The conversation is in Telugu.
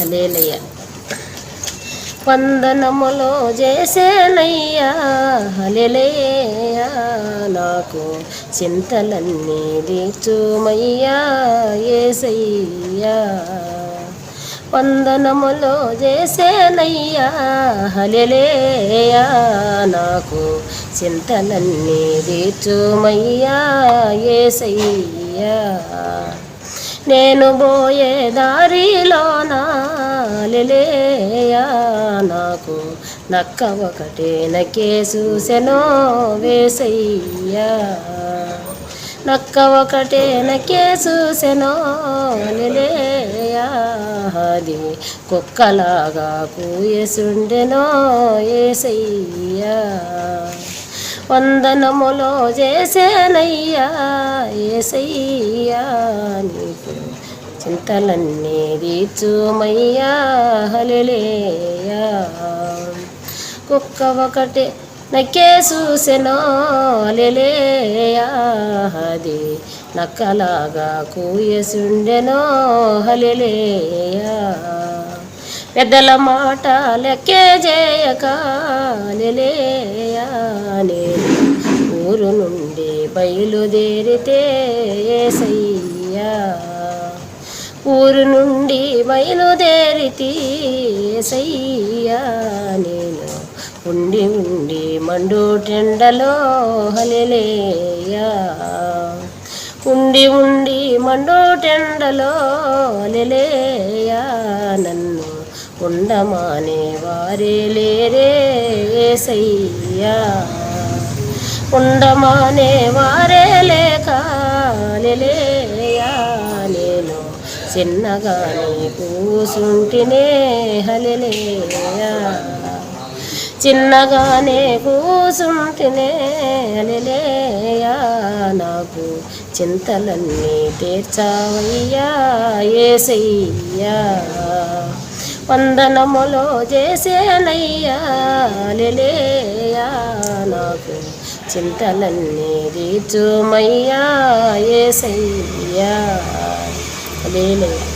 హలేలయ్య వందనములో చేసేనయ్యా హలేలయ్యా. నాకు చింతలన్నీ తీర్చుమయ్యా ఏసయ్యా. వందనములో చేసేనయ్యా హలేలేయా నాకు చింతలన్నీ తీర్చుమయ్యా ఏసయ్యా. నేను పోయే దారిలోన లెలేయా నాకు నక్క ఒకటే నకే చూసెనో వేసయ్యా. నక్క ఒకటే నకే చూసెనో లెలేయా? అది కుక్కలాగా కూయసుండెనో ఏసయ్యా. వందనములో చేసేనయ్యా ఏసయ్యా. నీ చింతలన్నీ తీర్చుమయ్యా హలిలేయా. కుక్క ఒకటే నక్కే చూసెనో హలిలేయా. అది నక్కలాగా కూయసుండెనో హలిలేయా. పెద్దల మాట లెక్కే చేయక లెలేయా నేను ఊరు నుండి బయలుదేరితే ఏసయ్యా. ఊరు నుండి బయలుదేరితే ఏసయ్యా నేను. ఉండి ఉండి మండు టెండలో హలెలేయా. ఉండి ఉండి మండు టెండలో హలెలేయా. నన్ను ఉండమానే వారే లేరే ఏసయ్యా. ఉండమానే వారే లేక చిన్నగానే కూసుంటినే హలెలేయా చిన్నగానే కూసుంటినే హలెలేయా నాకు చింతలన్నీ తీర్చావయ్యా ఏసయ్యా. వందనములో చేసేనయ్యా లెలేయా నాకు చింతలన్నీ తీర్చుమయ్యా ఏసయ్యా. Pag-iilaw.